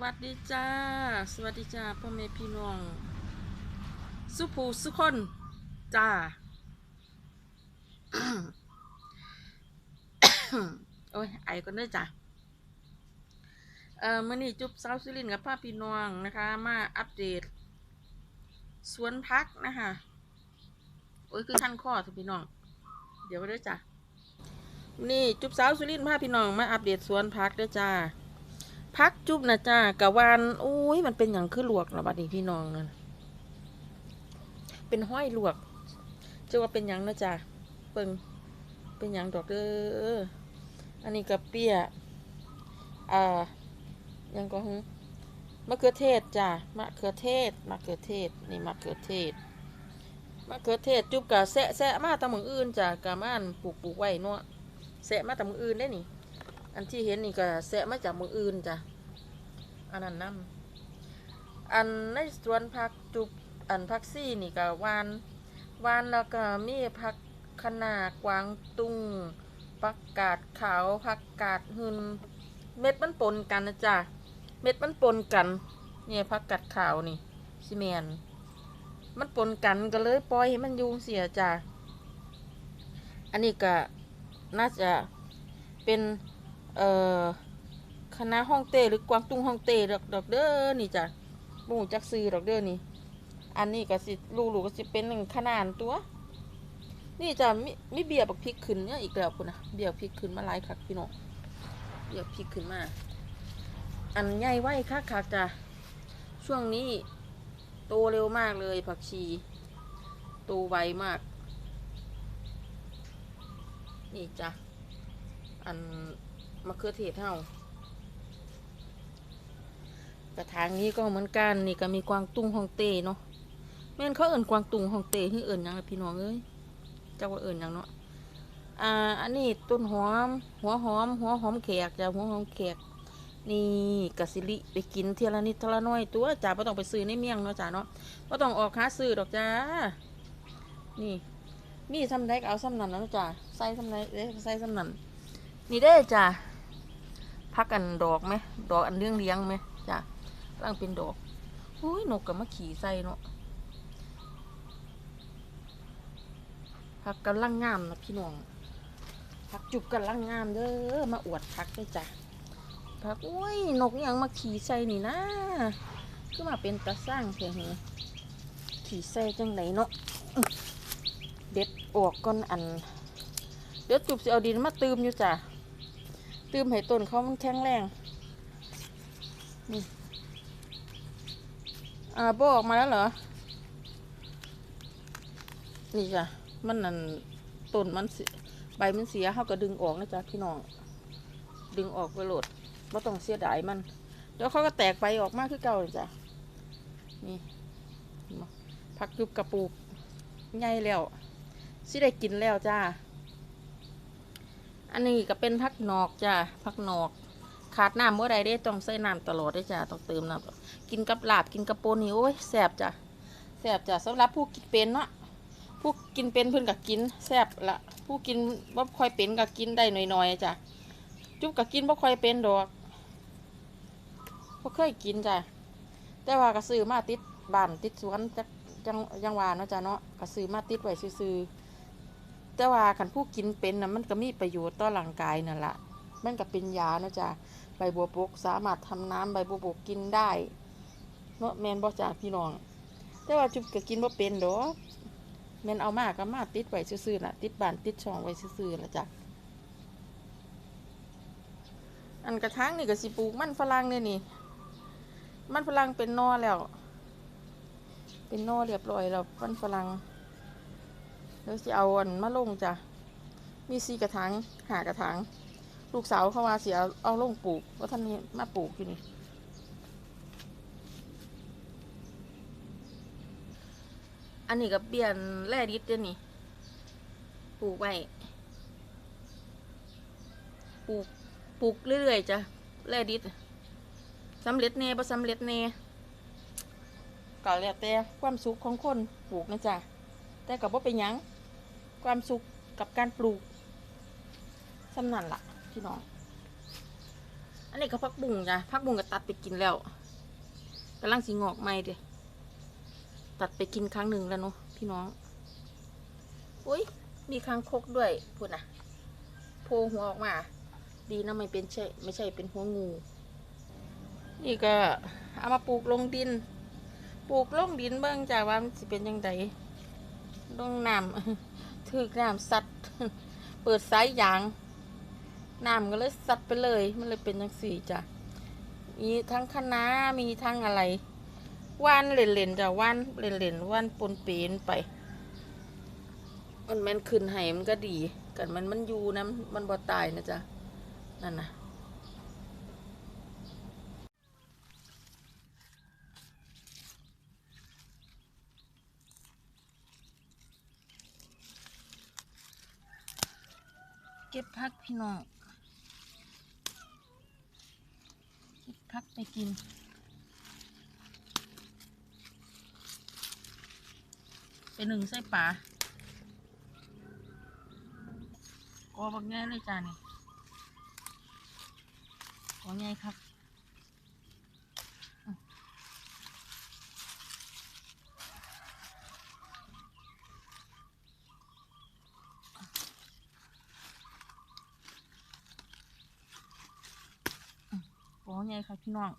วัสดีจ้า สวัสดีจ้าพ่อแม่พี่น้อง สุภูสุคนจ้า โอ้ยไอก่อนด้จ้ะเอ่อมื่อนี้จุ๊บสาวสุรินกับพ่อพี่น้องนะคะ มาอัปเดต สวนพักนะคะโอ้ยคือขั้นข้อทุกพี่น้อง เดี๋ยวไปด้อจ้ะนี่จุ๊บสาวสุรินทร์พาพี่น้องมาอัปเดตสวนพักด้อจ้า พักจุ๊บนะจ้ากะวานอุ้ยมันเป็นอย่างคือลวกระบาดนี้พี่น้องนั่นเป็นห้อยลวกจะว่าเป็นอย่างนะจ้าเปิงเป็นอย่างดอกเด้ออันนี้กะเปียอ่ายังก็หึมะเขือเทศจ้ามะเขือเทศมะเขือเทศนี่มะเขือเทศมะเขือเทศจุ๊บกะแซะแซะมาตามมืออื่นจ้ากะม่านปลูกปลูกไว้เนาะแซะมาตามมืออื่นได้นี่ อันที่เห็นนี่ก็แสะมาจากมืออื่นจ้ะ อันนั้นน้ำอันในสวนผักจุบอันผักซี่นี่ก็วานวานแล้วก็มีผักคะนากวางตุ้งผักกาดขาวผักกาดหึนเม็ดมันปนกันนะจ๊ะ เม็ดมันปนกัน เนี่ยผักกาดขาวนี่ซีเมนมันปนกันก็เลยปล่อยให้มันยุงเสียจ้ะ อันนี้ก็น่าจะเป็น เอ่อคณะฮ่องเต้หรือกวางตุ้งฮ่องเต้ดอกดอกเด้อนี่จ้ะหมู่จักซื้อดอกเด้อนี่ อันนี้ก็สิลูกๆก็สิเป็นหนึ่งขนาดตัว นี่จ้ะมีมีเบียร์บักพริกขึ้นเนี่ยอีกแล้วคุณนะเบียร์พริกขึ้นมาหลายคักพี่น้องเบียร์พริกขึ้นมา อันใหญ่ไว้คักคักจ้ะช่วงนี้โตเร็วมากเลยผักชีโตไวมาก นี่จ้ะอัน มะเขือเทศเฮากระถางนี้ก็เหมือนกันนี่ก็มีกวางตุ้งฮองเต้เนาะแม่นเขาเอิ่นกวางตุ้งฮองเต้ที่เอิ่นยังพี่น้องเอ้ยเจ้าว่าเอิ่นยังเนาะอ่าอันนี้ต้นหอม หัวหอม หัวหอมแขกจ้ะหัวหอมแขกนี่กะสิลิไปกินเทียละนิดเทีละน้อยตัวจ้าไ่ต้องไปซื้อในเมียงเนาะจ้าเนาะไ่ต้องออกหาซื้อดอกจ้านี่มีซ้ำได้เอาซ้ำนั่นแล้วจ้าใส่ซ้ำไหนเด้ใส่ซ้ำนั่นนี่ได้จ้ะ พักอันดอกไหมดอกอันเลี้ยงเลี้ยงไหมจ้ะร่างเป็นดอกโอ้ยนกกับมาขี่ใส่เนาะพักกันล่างงามนะพี่น้องพักจุบกันล่างงามเด้อมาอวดพักได้จ้ะพักโอ้ยนกยังมาขี่ใส่นี่นะคือมาเป็นตาสร้างเสียเหรอขี่ใส่จังไหนเนาะเด็ดออกก่อนอัน เดี๋ยวจุบสิเอาดินมาตืมอยู่จ้ะ ตืมให้ต้นเขามันแข็งแรงนี่อ่าโบออกมาแล้วเหรอ นี่จ้ะ มันนั่นต้นมันใบมันเสียเขาก็ดึงออกนะจ๊ะพี่น้อง ดึงออกไปโหลดว่าต้องเสียดายมัน เดี๋ยวเขาก็แตกใบออกมากคือเก่าเลยจ้ะ นี่ผักยุบกระปูกใหญ่แล้วสิได้กินแล้วจ้า อันนี้ก็เป็นพักนอกจ้าพักนอก ขาดน้ำเมื่อใดได้ต้องใส่น้ำตลอดได้จ้าต้องเติมน้ำกินกับลาบกินกับโปนนี่โอ้ยแสบจ้ะแสบจ้ะสำหรับผู้กินเป็นเนาะผู้กินเป็นเพิ่นก็กินแสบละผู้กินบ่ค่อยเป็นก็กินได้หน่อยๆจ้ะจุ๊บก็กินบ่ค่อยเป็นดอกบ่เคยกินจ้ะแต่ว่าก็ซื้อมาติดบ้านติดสวนจักจังยังว่าเนาะจ้ะเนาะก็ซื้อมาติดไว้ซื่อๆ แต่ว่าขันผู้กินเป็นนะมันก็มีประโยชน์ต่อร่างกายนั่นแหละมันก็เป็นยานะจ๊ะใบบัวบกสามารถทำน้ำใบบัวบกกินได้เนาะแมนบ่จ้าพี่น้อง แต่ว่าจุบก็กินบ่เป็นดอกแมนเอามากก็มาติดไว้ซื่อๆนะติดบานติดช่องไว้ซื่อๆละจ้ะอันกระถางนี่ก็สิปลูกมันฝรั่งเนี่ยนี่ มันฝรั่งเป็นนอแล้ว เป็นนอเรียบร้อยแล้วมันฝรั่ง แล้วจะเอาอันมาลงจ้ะ มีสีกระถางหากระถาง ลูกสาวเขาว่าเสียเอาลงปลูกว่าท่านนี้มาปลูกอยู่นี่ อันนี้ก็เปลี่ยนแร่ดิบเดี๋ยวนี่ปลูกไว้ปลูกปลูกเรื่อยๆจ้ะแร่ดิบสำเร็จแน่บ่สำเร็จแน่ก็แล้วแต่ความสุขของคนปลูกนะจ๊ะแต่กับว่าเป็นยัง ความสุขกับการปลูกสำนันละพี่น้อง อันนี้ก็พักบุ้งจ้ะพักบุ้งก็ตัดไปกินแล้วกำลังสิงอกใหม่เด้ตัดไปกินครั้งหนึ่งแล้วเนาะพี่น้อง อุ้ยมีคางคกด้วยพูดนะโผล่หัวออกมา ดีนะไม่เป็นใช่ไม่ใช่เป็นหัวงู นี่ก็เอามาปลูกลงดิน ปลูกลงดินเบิ่งจากว่ามันสิเป็นยังไงลงน้ำ ถือน้ำสัดเปิดสายยางน้ำก็เลยสัดไปเลย มันเลยเป็นทั้งสี่จ้ะมีทั้งคณะมีทั้งอะไรว่านเล่นๆจ้ะว่านเล่นๆว่านปนเปนไป มันแมันขึ้นไห้มันก็ดีกันมันมันอยู่นะมันบ่ตายนะจ๊ะนั่นนะ เก็บพักพี่น้องเก็บพักไปกินเป็นหนึ่งไส้ปลากอบักแง่เลยจ้านี่โอ้ไงครับ ของไงครับพี่น้อง